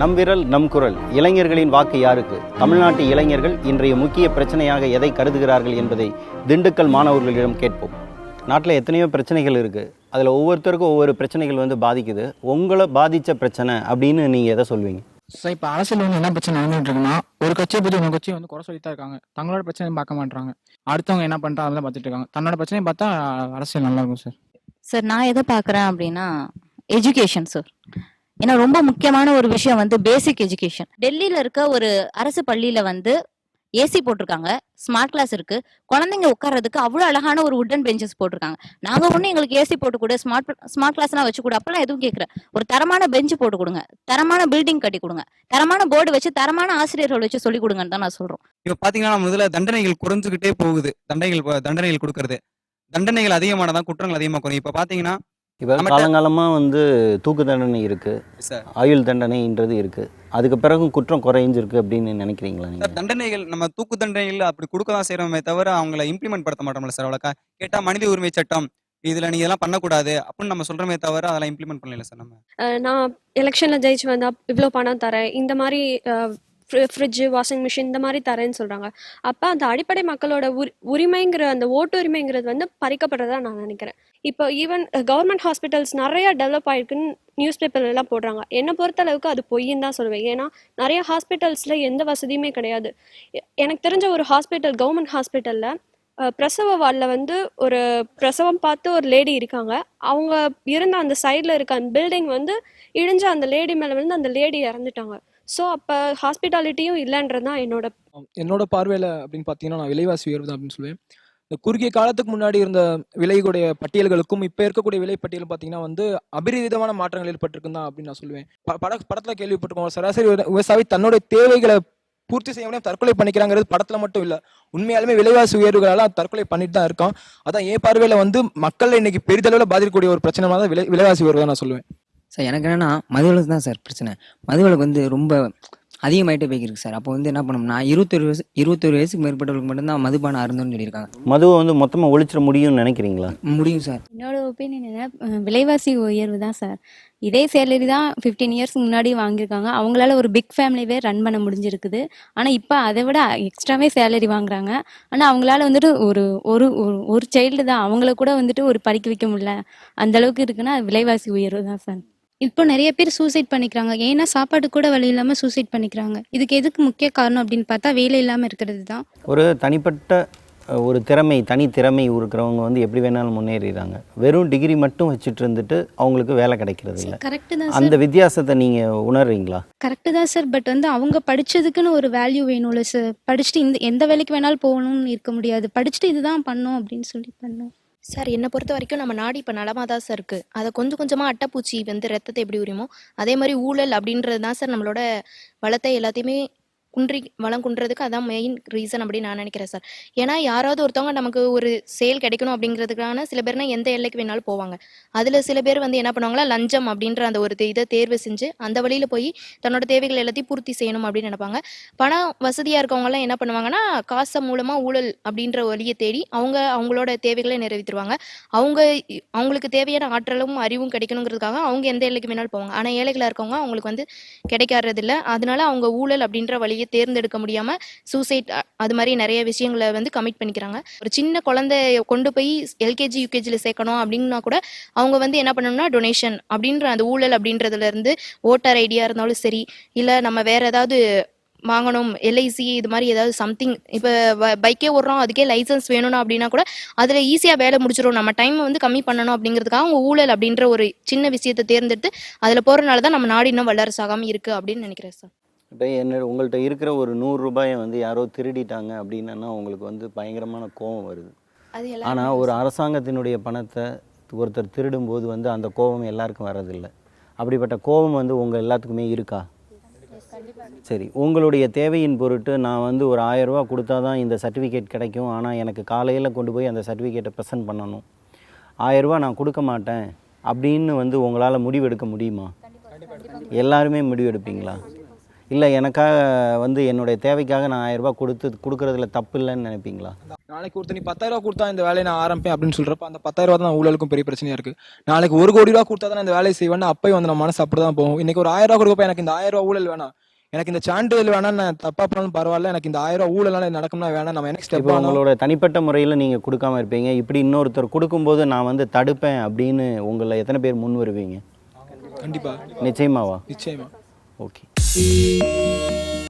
நம் விரல் நம் குரல். இளைஞர்களின் வாக்கு யாருக்கு? தமிழ்நாட்டு இளைஞர்கள் இன்றைய முக்கிய பிரச்சனையாக எதை கருதுகிறார்கள் என்பதை திண்டுக்கல் மாணவர்களிடம் கேட்போம். நாட்டில் எத்தனையோ பிரச்சனைகள் இருக்குது அதில் ஒவ்வொருத்தருக்கும் ஒவ்வொரு பிரச்சனைகள் வந்து பாதிக்குது. உங்களை பாதித்த பிரச்சனை அப்படின்னு நீங்கள் எதை சொல்வீங்க? சார் இப்போ அரசியல் வந்து என்ன பிரச்சனை இருக்குன்னா ஒரு கட்சியை பற்றி இன்னொரு கட்சி வந்து குறை சொல்லித்தான் இருக்காங்க. தங்களோட பிரச்சனையும் பார்க்க மாட்டாங்க அடுத்தவங்க என்ன பண்ணுறாங்க தான் பார்த்துட்டு இருக்காங்க. தன்னோட பிரச்சனையும் பார்த்தா அரசியல் நல்லா இருக்கும் சார். சார் நான் எதை பார்க்குறேன் அப்படின்னா எஜுகேஷன் சார். ஏன்னா ரொம்ப முக்கியமான ஒரு விஷயம் வந்து பேசிக் எஜுகேஷன் டெல்லியில இருக்க ஒரு அரசு பள்ளியில வந்து ஏசி போட்டிருக்காங்க. ஸ்மார்ட் கிளாஸ் இருக்கு. குழந்தைங்க உட்கார்றதுக்கு அவ்வளோ அழகான ஒரு உட்டன் பெஞ்சஸ் போட்டிருக்காங்க. நாங்க ஒன்றும் எங்களுக்கு ஏசி போட்டு கொடு ஸ்மார்ட் ஸ்மார்ட் கிளாஸ்லாம் வச்சு கூட. அப்பெல்லாம் எதுவும் கேட்குறேன் ஒரு தரமான பெஞ்சு போட்டு கொடுங்க. தரமான பில்டிங் கட்டி கொடுங்க. தரமான போர்டு வச்சு தரமான ஆசிரியர்கள் வச்சு சொல்லி கொடுங்கன்னு தான் நான் சொல்றோம். இப்ப பாத்தீங்கன்னா நம்ம தண்டனைகள் குறைஞ்சுக்கிட்டே போகுது. தண்டனைகள் தண்டனைகள் கொடுக்கறது. தண்டனைகள் அதிகமானதான் குற்றங்கள் அதிகமாக குறையும். இப்ப பாத்தீங்கன்னா இப்போ காலங்காலமாக வந்து தூக்கு தண்டனை இருக்குது சார். ஆயுள் தண்டனைன்றது இருக்குது அதுக்கு பிறகும் குற்றம் குறைஞ்சிருக்கு அப்படின்னு நினைக்கிறீங்களா நீங்கள் தண்டனைகள் நம்ம தூக்கு தண்டனைகள் அப்படி கொடுக்க தான் செய்யறோமே தவிர அவங்கள இம்ப்ளிமெண்ட் படுத்த மாட்டோம்ல சார் அவ்வளோக்கா. கேட்டா மனித உரிமை சட்டம் இதுல நீங்க இதெல்லாம் பண்ணக்கூடாது அப்படின்னு நம்ம சொல்றோமே தவிர அதெல்லாம் இம்ப்ளிமெண்ட் பண்ணல சார் நம்ம. நான் எலெக்ஷனில் ஜெயிச்சு வந்தா இவ்வளோ பணம் தரேன். இந்த மாதிரி ஃப்ரிட்ஜு வாஷிங் மிஷின் இந்த மாதிரி தரேன்னு சொல்கிறாங்க அப்போ அந்த அடிப்படை மக்களோட உரி உரிமைங்கிற அந்த ஓட்டு உரிமைங்கிறது வந்து பறிக்கப்படுறதா நான் நினைக்கிறேன். இப்போ ஈவன் கவர்மெண்ட் ஹாஸ்பிட்டல்ஸ் நிறைய டெவலப் ஆயிருக்குன்னு நியூஸ் பேப்பர்லாம் போடுறாங்க. என்னை பொறுத்த அளவுக்கு அது பொய்ன்னு தான் சொல்லுவேன். ஏன்னா நிறைய ஹாஸ்பிட்டல்ஸில் எந்த வசதியுமே கிடையாது. எனக்கு தெரிஞ்ச ஒரு ஹாஸ்பிட்டல் கவர்மெண்ட் ஹாஸ்பிட்டலில் பிரசவ வார்டில் வந்து ஒரு பிரசவம் பார்த்து ஒரு லேடி இருக்காங்க. அவங்க இருந்த அந்த சைடில் இருக்க அந்த பில்டிங் வந்து இடிஞ்ச அந்த லேடி மேலே விழுந்து அந்த லேடி இறந்துட்டாங்க. ஸோ அப்போ ஹாஸ்பிட்டாலிட்டியும் இல்லைன்றது தான் என்னோட என்னோட பார்வையில் அப்படின்னு பார்த்தீங்கன்னா நான் விலைவாசி உயர்வு தான் அப்படின்னு சொல்லுவேன் இந்த குறுகிய காலத்துக்கு முன்னாடி இருந்த விலையுடைய பட்டியல்களுக்கும் இப்போ இருக்கக்கூடிய விலை பட்டியல் பார்த்தீங்கன்னா வந்து அபரிவிதமான மாற்றங்கள் ஏற்பட்டிருக்குன்னு தான் அப்படின்னு நான் சொல்லுவேன் ப- பட படத்தில் கேள்விப்பட்டிருக்கோம் சராசரி விவசாயி தன்னுடைய தேவைகளை பூர்த்தி செய்ய முடியாம தற்கொலை பண்ணிக்கிறாங்கிறது படத்தில் மட்டும் இல்லை. உண்மையாலுமே விலைவாசி உயர்வுகளால தற்கொலை பண்ணிட்டு தான் இருக்கான். அதான் என் பார்வையில் வந்து மக்கள் இன்னைக்கு பெரிதளவில் பாதிக்கக்கூடிய ஒரு பிரச்சனை தான் விலை விலைவாசி உயர்வு தான் நான் சொல்லுவேன் சார் எனக்கு என்னன்னா மதுவிலக்கு தான் சார் பிரச்சனை. மதுவிலக்கு வந்து ரொம்ப அதிகமாயிட்டே போய்க்கிருக்கு சார். அப்போ வந்து என்ன பண்ணோம்னா இருபத்தொரு வயசு இருபத்தொரு வயசுக்கு மேற்பட்டவர்களுக்கு மட்டும்தான் மதுபானம் அருந்தோம்னு சொல்லியிருக்காங்க. மதுவை வந்து மொத்தமாக ஒழிச்சிட முடியும்னு நினைக்கிறீங்களா? முடியும் சார். என்னோட ஒப்பீனியன் என்ன? விலைவாசி உயர்வு தான் சார். இதே சேலரி தான் ஃபிஃப்டீன் இயர்ஸ்க்கு முன்னாடி வாங்கியிருக்காங்க. அவங்களால ஒரு பிக் ஃபேமிலியவே ரன் பண்ண முடிஞ்சிருக்குது. ஆனால் இப்போ அதை விட எக்ஸ்ட்ராவே சேலரி வாங்குறாங்க. ஆனால் அவங்களால வந்துட்டு ஒரு ஒரு ஒரு- ஒரு சைல்டு தான். அவங்கள கூட வந்துட்டு ஒரு படிக்க வைக்க முடியல. அந்த அளவுக்கு இருக்குன்னா விலைவாசி உயர்வு தான் சார். இப்போ நிறைய பேர் சூசைட் பண்ணிக்கிறாங்க. ஏன்னா சாப்பாடு கூட வழி இல்லாம சூசைட் பண்ணிக்கிறாங்க. இதுக்கு எதுக்கு முக்கிய காரணம் அப்படின்னு பார்த்தா வேலை இல்லாம இருக்கிறது தான். ஒரு தனிப்பட்ட ஒரு திறமை தனி திறமை இருக்கிறவங்க வந்து எப்படி வேணாலும் முன்னேறிடுறாங்க. வெறும் டிகிரி மட்டும் வச்சுட்டு இருந்துட்டு அவங்களுக்கு வேலை கிடைக்கிறது இல்லை. கரெக்டு தான் அந்த வித்தியாசத்தை நீங்கள் உணர்றீங்களா? கரெக்டு தான் சார் பட் வந்து அவங்க படிச்சதுக்குன்னு ஒரு வேல்யூ வேணும்ல சார் படிச்சுட்டு இந்த எந்த வேலைக்கு வேணாலும் போகணும்னு இருக்க முடியாது. படிச்சுட்டு இதுதான் பண்ணும் அப்படின்னு சொல்லி பண்ணும். சார் என்னை பொறுத்த வரைக்கும் நம்ம நாடு இப்போ நலமாக தான் சார் இருக்குது அதை கொஞ்சம் கொஞ்சமாக அட்டைப்பூச்சி வந்து ரத்தத்தை எப்படி உரியுமோ அதே மாதிரி ஊழல் அப்படின்றது தான் சார் நம்மளோட வளத்தை எல்லாத்தையுமே குன்றி வளம் குன்றதுக்கு அதான் மெயின் ரீசன் அப்படின்னு நான் நினைக்கிறேன் சார் ஏன்னா யாராவது ஒருத்தவங்க நமக்கு ஒரு சேல் கிடைக்கணும் அப்படிங்கிறதுக்கான சில பேர்னா எந்த எல்லைக்கு வேணாலும் போவாங்க. அதில் சில பேர் வந்து என்ன பண்ணுவாங்களா லஞ்சம் அப்படின்ற அந்த ஒரு இதை தேர்வு செஞ்சு அந்த வழியில் போய் தன்னோட தேவைகள் எல்லாத்தையும் பூர்த்தி செய்யணும் அப்படின்னு நினைப்பாங்க. பணம் வசதியாக இருக்கவங்கலாம் என்ன பண்ணுவாங்கன்னா காசை மூலமாக ஊழல் அப்படின்ற வழியை தேடி அவங்க அவங்களோட தேவைகளை நிறைவேற்றுவாங்க அவங்க அவங்களுக்கு தேவையான ஆற்றலும் அறிவும் கிடைக்கணுங்கிறதுக்காக அவங்க எந்த எல்லைக்கு வேணாலும் போவாங்க. ஆனால் ஏழைகளாக இருக்கவங்க அவங்களுக்கு வந்து கிடைக்காததில்ல. அதனால அவங்க ஊழல் அப்படின்ற வழியை தேர்ந்தெடுக்க முடியாமல் சூசைட் அது மாதிரி நிறைய விஷயங்களை வந்து கமிட் பண்ணிக்கிறாங்க. ஒரு சின்ன குழந்தைய கொண்டு போய் எல்கேஜி யூகேஜியில் சேர்க்கணும் அப்படின்னா கூட அவங்க வந்து என்ன பண்ணணும்னா டொனேஷன் அப்படின்ற அந்த ஊழல் அப்படின்றதுல இருந்து ஓட்டர் ஐடியா இருந்தாலும் சரி இல்லை நம்ம வேற ஏதாவது வாங்கணும் எல்ஐசி இது மாதிரி ஏதாவது சம்திங் இப்போ பைக்கே ஓடுறோம் அதுக்கே லைசன்ஸ் வேணும்னா அப்படின்னா கூட அதில் ஈஸியாக வேலை முடிச்சிடும் நம்ம டைம் வந்து கம்மி பண்ணணும் அப்படிங்கிறதுக்காக அவங்க ஊழல் அப்படின்ற ஒரு சின்ன விஷயத்தை தேர்ந்தெடுத்து அதில் போகிறனால தான் நம்ம நாடு இன்னும் வல்லரசாகாமல் இருக்குது அப்படின்னு நினைக்கிறேன் சார். இப்போ என்ன உங்கள்கிட்ட இருக்கிற ஒரு நூறு ரூபாயை வந்து யாரோ திருடிட்டாங்க அப்படின்னா உங்களுக்கு வந்து பயங்கரமான கோபம் வருது. ஆனால் ஒரு அரசாங்கத்தினுடைய பணத்தை ஒருத்தர் திருடும்போது வந்து அந்த கோபம் எல்லாருக்கும் வர்றதில்லை. அப்படிப்பட்ட கோபம் வந்து உங்கள் எல்லாத்துக்குமே இருக்கா? சரி உங்களுடைய தேவையின் பொருட்டு நான் வந்து ஒரு ஆயிரம் ரூபாய் கொடுத்தா தான் இந்த சர்டிஃபிகேட் கிடைக்கும். ஆனால் எனக்கு காலையில் கொண்டு போய் அந்த சர்டிஃபிகேட்டை ப்ரெசென்ட் பண்ணணும். ஆயிரம் ரூபாய் நான் கொடுக்க மாட்டேன் அப்படின்னு வந்து உங்களால் முடிவெடுக்க முடியுமா? எல்லாருமே முடிவெடுப்பீங்களா? இல்லை எனக்காக வந்து என்னுடைய தேவைக்காக நான் ஆயிரம் ரூபாய் கொடுத்து கொடுக்குறதுல தப்பு இல்லைன்னு நினைப்பீங்களா? நாளைக்கு ஒருத்தர் நீ பத்தாயிரம் ரூபா கொடுத்தா இந்த வேலையை நான் ஆரம்பிப்பேன் அப்படின்னு சொல்றப்ப அந்த பத்தாயிரம் ரூபா தான் ஊழலுக்கும் பெரிய பிரச்சனையா இருக்கு. நாளைக்கு ஒரு கோடி ரூபா கொடுத்தா தான் இந்த வேலையை செய்வேன் அப்பயும் வந்து நம்ம மனசு அப்படிதான் போகும். இன்னைக்கு ஒரு ஆயிரம் ரூபா கொடுப்ப எனக்கு இந்த ஆயிரம் ரூபா ஊழல் வேணாம். எனக்கு இந்த சான்றிதழ் வேணாம் நான் தப்பா பண்ணாலும் பரவாயில்ல. எனக்கு இந்த ஆயிரம் ரூபா ஊழல் நடக்கும்னா வேணாம். நம்ம நெக்ஸ்ட் இப்போ உங்களோட தனிப்பட்ட முறையில் நீங்கள் கொடுக்காம இருப்பீங்க. இப்படி இன்னொருத்தர் கொடுக்கும்போது நான் வந்து தடுப்பேன் அப்படின்னு உங்களை எத்தனை பேர் முன் வருவீங்க கண்டிப்பா. நிச்சயமாவா? நிச்சயமா. ஓகே. Música